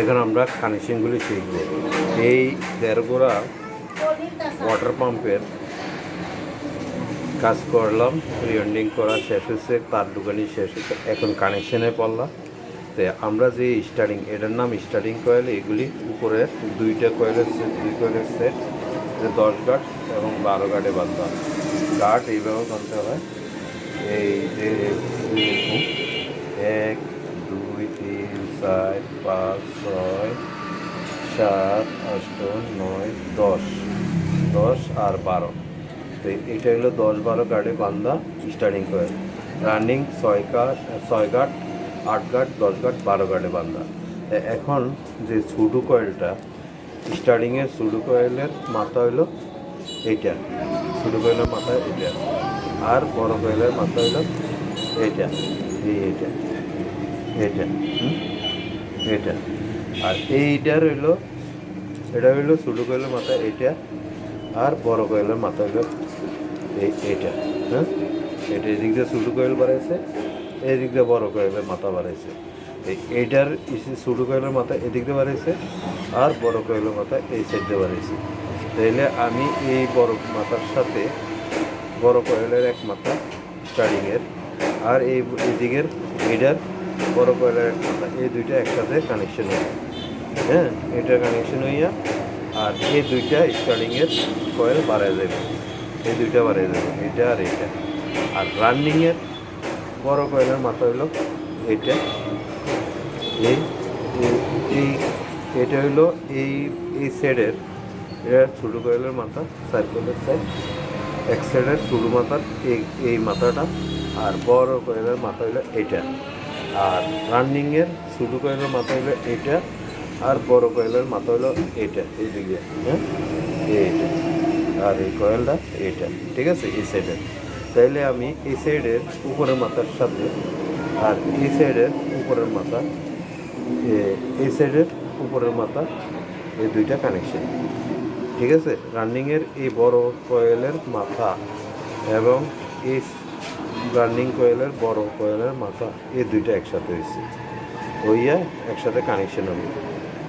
এখন আমরা কানেকশনগুলি শিখব। এই দেড়গোড়া ওয়াটার পাম্পের কাজ করলাম রিওন্ডিং করা শেষ হয়েছে, তার দোকানই শেষ হয়েছে। এখন কানেকশনে পড়লাম। তো আমরা যে স্টার্টিং এটার নাম স্টার্টিং কয়েল এগুলি উপরে দুইটা কয়েলের সেট দুই কয়েলের সেট যে দশ গাট এবং বারো গাটে বান্ধা গাট এইভাবে বানতে হয়। চার পাঁচ, ছয়, সাত আষ্ট নয়, দশ। দশ আর বারো। তো এটা হলো দশ বারো গাড়ে বান্দা স্টার্টিং কয়েল রানিং ছয় কাঠ ছয় গাট আট গাট দশ গাট বারো গাড়ে বান্দা। এখন যে সুডু কয়েলটা স্টার্টিংয়ের সুডু কয়েলের মাথা হইল এইটা। সুডু কয়েলের মাথা এটা আর বড় কয়েলের মাথা হইল এইটা। এই এইটা। এইটা। হুম? এটা। আর এইটার হইল এটা হইল ছোটো কয়েলের মাথা, এইটা। আর বড় কয়েলের মাথা হইল এই, এইটা হ্যাঁ? এটা এদিক দিয়ে ছোটো কয়েল বাড়াইছে, এদিক দিয়ে বড় কয়েলের মাথা বাড়াইছে। এই এইটার ছোটো কয়েলের মাথা এদিক দিয়ে বাড়াইছে, আর বড় কয়েলের মাথা এই সাইড দিয়ে বাড়াইছে। তাইলে আমি এই বড় মাথার সাথে বড় কয়েলের এক মাথা স্টার্টিংয়ের আর এই এদিকের এইটার বড় কয়েলের এক মাথা এই দুইটা একসাথে কানেকশন হয় হ্যাঁ এটা কানেকশন হইয়া আর এই দুইটা স্টার্টিংয়ের কয়েল বাড়ায় যাবে এই দুইটা বাড়ায় যাবে এটা আর এইটা। আর রানিংয়ের বড় কয়েলের মাথা হইল এইটা। এই, এই- এটা হইল এই এই সাইডের এটা ছোটো কয়েলের মাথা সার্কেলের সাইড এক সাইডের ছোটো মাথার এই এই মাথাটা আর বড় কয়েলের মাথা হইল এইটা। আর রানিংয়ের ছোটো কয়েলের মাথা হইল এইটা আর বড় কয়েলের মাথা হইল এইটা এই দিকে হ্যাঁ? এইটা। আর এই কয়েলটা এইটা ঠিক আছে? এই সাইডের তাইলে আমি এই সাইডের উপরের মাথার সাথে আর এই সাইডের উপরের মাথা এই সাইডের উপরের মাথা, এই দুইটা কানেকশন ঠিক আছে? রানিংয়ের এই বড় কয়েলের মাথা এবং এই রানিং কয়েলের, বড় কয়েলের মাথা, এই দুইটা একসাথে হয়েছে। হইয়া একসাথে কানেকশন হবে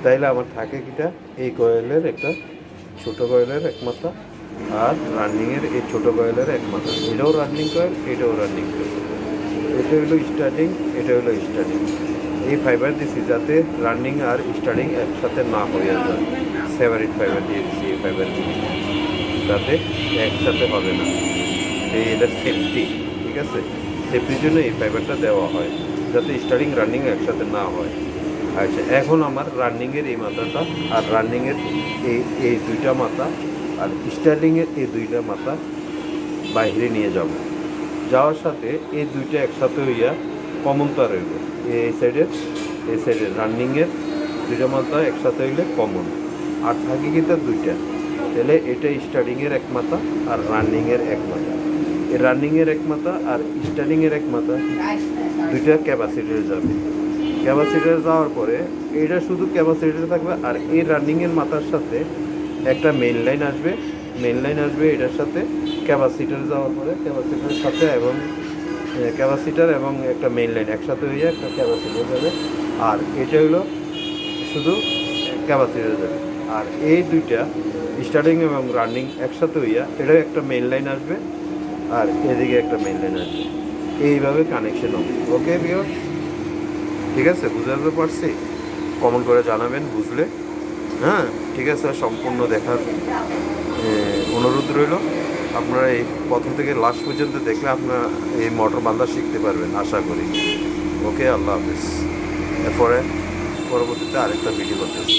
তাইলে আমার থাকে কিটা? এই কয়েলের একটা ছোট কয়েলের এক মাথা আর রানিংয়ের এই ছোট কয়েলের এক মাথা। এটাও রানিং কয়েল এটাও রানিং কয়েল এটা হলো স্টার্টিং এটা হলো স্টার্টিং এই ফাইবার দিছি যাতে রানিং আর স্টার্টিং একসাথে না হয়ে যায়। সেভারিট ফাইবার দিয়ে দিছি এই ফাইবার দিয়ে। যাতে একসাথে হবে না। এই এটা সেফটি আছে সেফটির জন্য এই ফাইবারটা দেওয়া হয়, যাতে স্টার্টিং রানিং একসাথে না হয়। আচ্ছা এখন আমার রানিংয়ের এই মাথাটা আর রানিংয়ের এই এই দুইটা মাথা আর স্টার্টিংয়ের এই দুইটা মাথা বাইরে নিয়ে যাব। যাওয়ার সাথে এই দুইটা একসাথে হইয়া কমন তার হইব এই সাইডের এই সাইডের রানিংয়ের দুইটা মাথা একসাথে হইলে কমন আর থাকে কি তার দুইটা? তাহলে এটা স্টার্টিংয়ের এক মাথা আর রানিংয়ের এক মাথা। রানিংয়ের এক মাথা আর স্টার্টিংয়ের এক মাথা দুইটা ক্যাপাসিটার যাবে। ক্যাপাসিটার যাওয়ার পরে এটা শুধু ক্যাপাসিটার থাকবে আর এই রানিংয়ের মাথার সাথে একটা মেইন লাইন আসবে। মেইন লাইন আসবে এটার সাথে ক্যাপাসিটার যাওয়ার পরে ক্যাপাসিটারের সাথে এবং ক্যাপাসিটার এবং একটা মেইন লাইন একসাথে হয়ে একটা ক্যাপাসিটার যাবে। আর এটা হলো শুধু ক্যাপাসিটার যাবে। আর এই দুইটা স্টার্টিং এবং রানিং একসাথে হইয়া এটাও একটা মেইন লাইন আসবে। আর এদিকে একটা মেইন লাইন আসবে এইভাবে কানেকশন হবে। ওকে বিয়র ঠিক আছে? বুঝাতে পারছি? কমেন্ট করে জানাবেন, বুঝলে? হ্যাঁ ঠিক আছে, সম্পূর্ণ দেখার অনুরোধ রইল। আপনারা এই প্রথম থেকে লাস্ট পর্যন্ত দেখলে আপনারা এই মোটর বান্ধা শিখতে পারবেন, আশা করি। ওকে আল্লাহ হাফিজ। এরপরে পরবর্তীতে আরেকটা ভিডিও করতেছি।